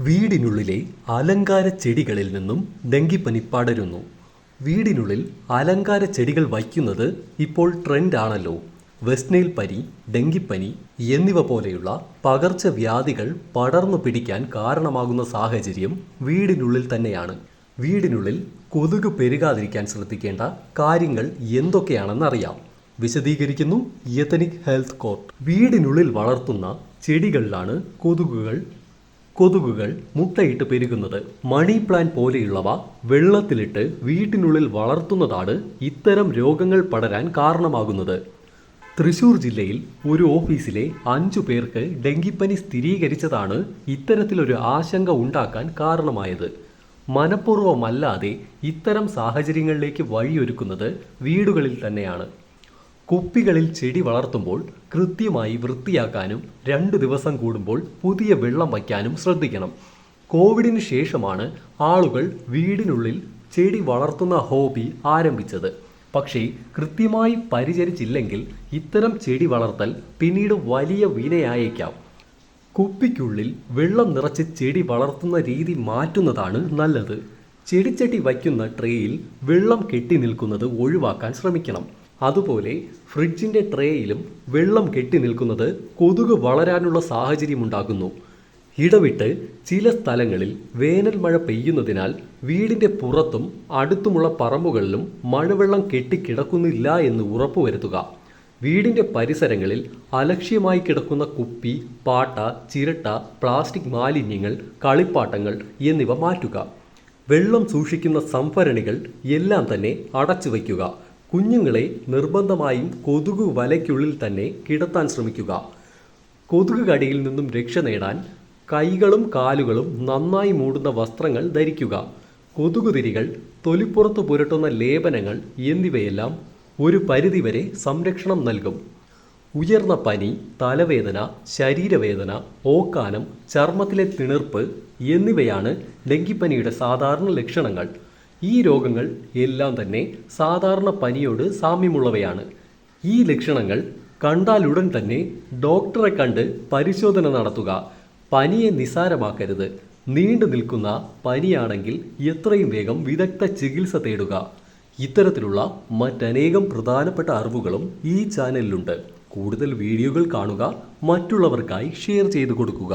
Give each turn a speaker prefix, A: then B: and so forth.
A: വീടിനുള്ളിലെ അലങ്കാര ചെടികളിൽ നിന്നും ഡെങ്കിപ്പനി പടരുന്നു. വീടിനുള്ളിൽ അലങ്കാര ചെടികൾ വയ്ക്കുന്നത് ഇപ്പോൾ ട്രെൻഡ് ട്രെൻഡാണല്ലോ. വെസ്റ്റ്നൈൽ പനി ഡെങ്കിപ്പനി എന്നിവ പോലെയുള്ള പകർച്ചവ്യാധികൾ പടർന്നു പിടിക്കാൻ കാരണമാകുന്ന സാഹചര്യം വീടിനുള്ളിൽ തന്നെയാണ്. വീടിനുള്ളിൽ കൊതുക് പെരുകാതിരിക്കാൻ ശ്രദ്ധിക്കേണ്ട കാര്യങ്ങൾ എന്തൊക്കെയാണെന്നറിയാം വിശദീകരിക്കുന്നു യതനിക് ഹെൽത്ത് കോർട്ട്. വീടിനുള്ളിൽ വളർത്തുന്ന ചെടികളിലാണ് കൊതുകുകൾ കൊതുകുകൾ മുട്ടയിട്ട് പെരുകുന്നത്. മണി പ്ലാന്റ് പോലെയുള്ളവ വെള്ളത്തിലിട്ട് വീട്ടിനുള്ളിൽ വളർത്തുന്നതാണ് ഇത്തരം രോഗങ്ങൾ പടരാൻ കാരണമാകുന്നത്. തൃശൂർ ജില്ലയിൽ ഒരു ഓഫീസിലെ അഞ്ചു പേർക്ക് ഡെങ്കിപ്പനി സ്ഥിരീകരിച്ചതാണ് ഇത്തരത്തിലൊരു ആശങ്ക ഉണ്ടാക്കാൻ കാരണമായത്. മനഃപൂർവമല്ലാതെ ഇത്തരം സാഹചര്യങ്ങളിലേക്ക് വഴിയൊരുക്കുന്നത് വീടുകളിൽ തന്നെയാണ്. കുപ്പികളിൽ ചെടി വളർത്തുമ്പോൾ കൃത്യമായി വൃത്തിയാക്കാനും രണ്ട് ദിവസം കൂടുമ്പോൾ പുതിയ വെള്ളം വയ്ക്കാനും ശ്രദ്ധിക്കണം. കോവിഡിന് ശേഷമാണ് ആളുകൾ വീടിനുള്ളിൽ ചെടി വളർത്തുന്ന ഹോബി ആരംഭിച്ചത്. പക്ഷേ കൃത്യമായി പരിചരിച്ചില്ലെങ്കിൽ ഇത്തരം ചെടി വളർത്തൽ പിന്നീട് വലിയ വിനയായേക്കാം കുപ്പിക്കുള്ളിൽ വെള്ളം നിറച്ച് ചെടി വളർത്തുന്ന രീതി മാറ്റുന്നതാണ് നല്ലത്. ചെടിച്ചട്ടി വയ്ക്കുന്ന ട്രേയിൽ വെള്ളം കെട്ടി നിൽക്കുന്നത് ഒഴിവാക്കാൻ ശ്രമിക്കണം. അതുപോലെ ഫ്രിഡ്ജിന്റെ ട്രേയിലും വെള്ളം കെട്ടി നിൽക്കുന്നത് കൊതുക് വളരാനുള്ള സാഹചര്യമുണ്ടാകുന്നു. ഇടവിട്ട് ചില സ്ഥലങ്ങളിൽ വേനൽ മഴ പെയ്യുന്നതിനാൽ വീടിന്റെ പുറത്തും അടുത്തുമുള്ള പറമ്പുകളിലും മഴവെള്ളം കെട്ടിക്കിടക്കുന്നില്ല എന്ന് ഉറപ്പുവരുത്തുക. വീടിന്റെ പരിസരങ്ങളിൽ അലക്ഷ്യമായി കിടക്കുന്ന കുപ്പി പാട്ട ചിരട്ട പ്ലാസ്റ്റിക് മാലിന്യങ്ങൾ കളിപ്പാട്ടങ്ങൾ എന്നിവ മാറ്റുക. വെള്ളം സൂക്ഷിക്കുന്ന സംഭരണികൾ എല്ലാം തന്നെ അടച്ചു വയ്ക്കുക കുഞ്ഞുങ്ങളെ നിർബന്ധമായും കൊതുക് വലയ്ക്കുള്ളിൽ തന്നെ കിടത്താൻ ശ്രമിക്കുക. കൊതുക് കടിയിൽ നിന്നും രക്ഷ നേടാൻ കൈകളും കാലുകളും നന്നായി മൂടുന്ന വസ്ത്രങ്ങൾ ധരിക്കുക. കൊതുകുതിരികൾ തൊലിപ്പുറത്ത് പുരട്ടുന്ന ലേപനങ്ങൾ എന്നിവയെല്ലാം ഒരു പരിധിവരെ സംരക്ഷണം നൽകും. ഉയർന്ന പനി തലവേദന ശരീരവേദന ഓക്കാനം ചർമ്മത്തിലെ തിണർപ്പ് എന്നിവയാണ് ഡെങ്കിപ്പനിയുടെ സാധാരണ ലക്ഷണങ്ങൾ. ഈ രോഗങ്ങൾ എല്ലാം തന്നെ സാധാരണ പനിയോട് സാമ്യമുള്ളവയാണ്. ഈ ലക്ഷണങ്ങൾ കണ്ടാലുടൻ തന്നെ ഡോക്ടറെ കണ്ട് പരിശോധന നടത്തുക. പനിയെ നിസാരമാക്കരുത് നീണ്ടു നിൽക്കുന്ന പനിയാണെങ്കിൽ എത്രയും വേഗം വിദഗ്ധ ചികിത്സ തേടുക. ഇത്തരത്തിലുള്ള മറ്റനേകം പ്രധാനപ്പെട്ട അറിവുകളും ഈ ചാനലിലുണ്ട്. കൂടുതൽ വീഡിയോകൾ കാണുക മറ്റുള്ളവർക്കായി ഷെയർ ചെയ്തു കൊടുക്കുക.